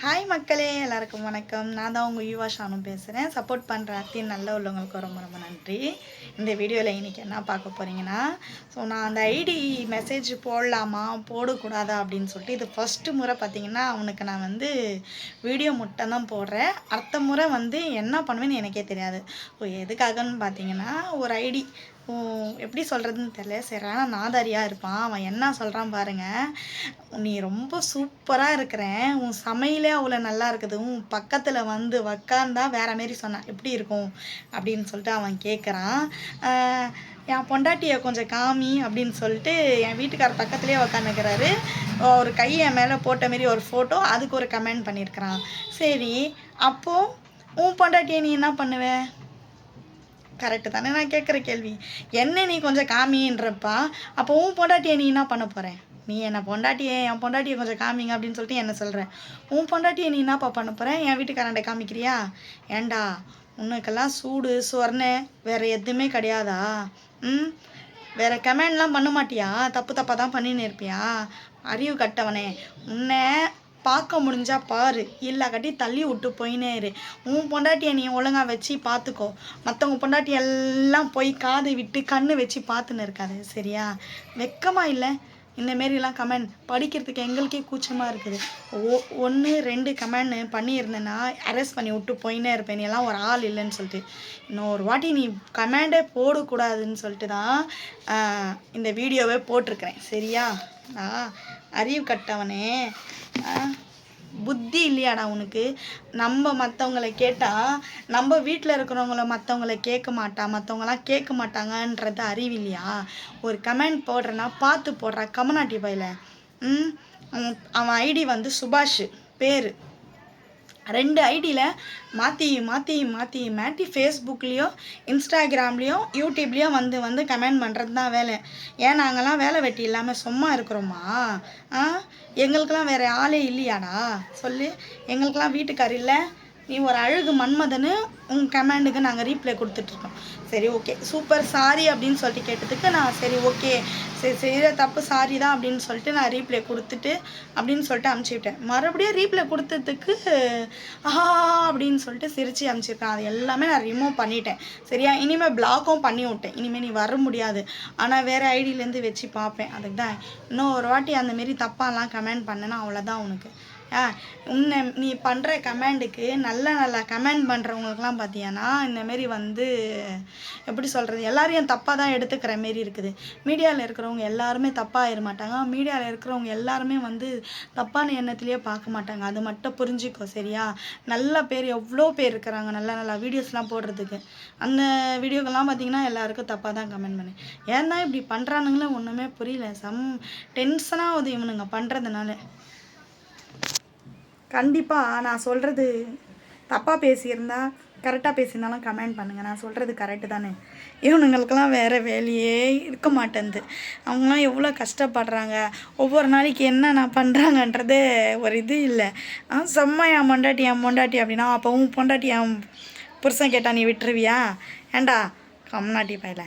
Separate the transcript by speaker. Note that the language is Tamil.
Speaker 1: ஹாய் மக்களே. எல்லாருக்கும் வணக்கம். நான் தான் உங்கள் யுவா ஷானும் பேசுகிறேன் சப்போர்ட் பண்ணுற அத்தின் நல்ல உள்ளவங்களுக்கு ரொம்ப ரொம்ப நன்றி. இந்த வீடியோவில் இன்றைக்கி என்ன பார்க்க போகிறீங்கன்னா ஸோ நான் அந்த ஐடி மெசேஜ் போடலாமா? போடக்கூடாதா? அப்படின்னு சொல்லிட்டு இது ஃபஸ்ட்டு முறை பார்த்திங்கன்னா அவனுக்கு நான் வந்து வீடியோ மட்டும் தான் போடுறேன். அடுத்த முறை வந்து என்ன பண்ணுவேன்னு எனக்கே தெரியாது. ஸோ எதுக்காகன்னு பார்த்தீங்கன்னா ஒரு ஐடி எப்படி சொல்கிறதுன்னு தெரியல. சரியான நாதாரியாக இருப்பான். அவன் என்ன சொல்கிறான் பாருங்கள் நீ ரொம்ப சூப்பராக இருக்கிறேன் உன் சமையலே அவ்வளோ நல்லா இருக்குது. உன் பக்கத்தில் வந்து உக்காந்தா வேற மாரி சொன்னான் எப்படி இருக்கும்? அப்படின்னு சொல்லிட்டு அவன் கேட்குறான் என் பொண்டாட்டியை கொஞ்சம் காமி அப்படின்னு சொல்லிட்டு என் வீட்டுக்கார பக்கத்துலேயே உக்காந்துக்கிறாரு. ஒரு கையை மேலே போட்ட மாரி ஒரு ஃபோட்டோ அதுக்கு ஒரு கமெண்ட் பண்ணியிருக்கிறான் சரி அப்போது உன் பொண்டாட்டியை நீ என்ன பண்ணுவேன் கரெக்டு தானே? நான் கேட்குற கேள்வி. என்ன நீ கொஞ்சம் காமின்றப்பா அப்போ உன் பொண்டாட்டியை நீ என்ன பண்ண போகிறேன் நீ என்னை பொண்டாட்டியே என் பொண்டாட்டியை கொஞ்சம் காமிங்க அப்படின்னு சொல்லிட்டு என்ன சொல்கிறேன் உன் பொண்டாட்டியை நீ என்னப்பா பண்ண போகிறேன் என் வீட்டுக்காரண்ட காமிக்கிறியா? ஏண்டா உனக்கெல்லாம் சூடு சொர்ண வேறு எதுவுமே கிடையாதா? ம்? வேறு கமெண்ட்லாம் பண்ண மாட்டியா? தப்பு தப்பாக தான் பண்ணின்னு இருப்பியா? அறிவு கட்டவனே. உன்னை பார்க்க முடிஞ்சா பாரு. இல்லை கட்டி தள்ளி விட்டு போயினே இரு. உன் பொண்டாட்டியை நீ ஒழுங்காக வச்சு பார்த்துக்கோ மற்றவங்க பொண்டாட்டி எல்லாம் போய் காது விட்டு கண்ணு வச்சு பார்த்துன்னு இருக்காது. சரியா? வெக்கமாக இல்லை. இந்தமாரிலாம் கமெண்ட் படிக்கிறதுக்கு எங்களுக்கே கூச்சமாக இருக்குது. ஓ ஒன்று ரெண்டு கமெண்ட் பண்ணியிருந்தேன்னா அரெஸ்ட் பண்ணி விட்டு போயினே இருப்பேன். நீ எல்லாம் ஒரு ஆள் இல்லைன்னு சொல்லிட்டு. இன்னும் ஒரு வாட்டி நீ கமெண்டே போடக்கூடாதுன்னு சொல்லிட்டு தான் இந்த வீடியோவே போட்டிருக்கிறேன். சரியா? நான் அறிவு கட்டவனே. புத்தி இல்லையாடா உனக்கு? நம்ம மற்றவங்கள கேட்டால் நம்ம வீட்டில் இருக்கிறவங்கள மற்றவங்கள கேட்க மாட்டா மற்றவங்களாம் கேட்க மாட்டாங்கன்றது அறிவு இல்லையா ஒரு கமெண்ட் போடுறேன்னா பார்த்து போடுறா கமனாட்டி பையில. ம்? அவன் ஐடி வந்து சுபாஷ் பேர். ரெண்டு ஐடியில் மாற்றி மாற்றி மாற்றி மாற்றி ஃபேஸ்புக்லேயோ இன்ஸ்டாகிராம்லேயோ யூடியூப்லேயும் வந்து வந்து கமெண்ட் பண்ணுறது தான் வேலை. ஏன் நாங்கள்லாம் வேலை வெட்டி இல்லாமல் சும்மா இருக்கிறோமா? ஆ? எங்களுக்கெல்லாம் வேறு ஆளே இல்லையாடா? சொல்லு. எங்களுக்கெல்லாம் வீட்டுக்கார் இல்லை. நீ ஒரு அழகு மன்மதன்னு உங்கள் கமெண்டுக்கு நாங்கள் ரீப்ளை கொடுத்துட்ருக்கோம். சரி ஓகே சூப்பர் சாரி அப்படின்னு சொல்லிட்டு கேட்டதுக்கு நான் சரி ஓகே சரி செய்கிற தப்பு சாரி தான் அப்படின்னு சொல்லிட்டு நான் ரீப்ளை கொடுத்துட்டு அப்படின்னு சொல்லிட்டு அமுச்சு விட்டேன் மறுபடியும் ரீப்ளை கொடுத்ததுக்கு ஆஹா அப்படின்னு சொல்லிட்டு சிரித்து அமுச்சிருக்கேன். அது எல்லாமே நான் ரிமூவ் பண்ணிட்டேன். சரியா? இனிமேல் பிளாக்கும் பண்ணி விட்டேன். இனிமேல் நீ வர முடியாது. ஆனால் வேறு ஐடியிலேருந்து வச்சு பார்ப்பேன். அதுக்கு தான். இன்னும் ஒரு வாட்டி அந்தமாரி தப்பாலாம் கமெண்ட் பண்ணேன்னா அவ்வளோதான் உனக்கு. ஆ உன்னை நீ பண்ணுற கமெண்டுக்கு நல்ல நல்ல கமெண்ட் பண்ணுறவங்களுக்குலாம் பார்த்தீங்கன்னா இந்தமாரி வந்து எப்படி சொல்கிறது எல்லாரையும் தப்பாக தான் எடுத்துக்கிற மாரி இருக்குது. மீடியாவில் இருக்கிறவங்க எல்லாருமே தப்பாக ஆயிட மாட்டாங்க. மீடியாவில் இருக்கிறவங்க எல்லாருமே வந்து தப்பான எண்ணத்துலேயே பார்க்க மாட்டாங்க. அது மட்டும் புரிஞ்சுக்கோ சரியா? நல்ல பேர் எவ்வளோ பேர் இருக்கிறாங்க? நல்ல நல்ல வீடியோஸ்லாம் போடுறதுக்கு. அந்த வீடியோக்கெல்லாம் பார்த்தீங்கன்னா எல்லாருக்கும் தப்பாக தான் கமெண்ட் பண்ணேன் ஏன் தான் இப்படி பண்ணுறானுங்களே ஒன்றுமே புரியல. சம் டென்ஷனாக ஆகுது இவனுங்க பண்ணுறதுனால கண்டிப்பாக நான் சொல்கிறது தப்பாக பேசியிருந்தா கரெக்டாக பேசியிருந்தாலும் கமெண்ட் பண்ணுங்கள் நான் சொல்கிறது கரெக்டு தானே? இவனுங்களுக்கெல்லாம் வேறு வேலையே இருக்க மாட்டேங்குது அவங்களாம் எவ்வளோ கஷ்டப்படுறாங்க. ஒவ்வொரு நாளைக்கு என்ன நான் பண்ணுறாங்கன்றதே ஒரு இது இல்லை. ஆ செம்ம என் பொண்டாட்டி என் பொண்டாட்டி அப்படின்னா அப்போ உன் பொண்டாட்டி என் புருஷன் கேட்டால் நீ விட்டுருவியா? ஏண்டா கம்நாட்டி பையல.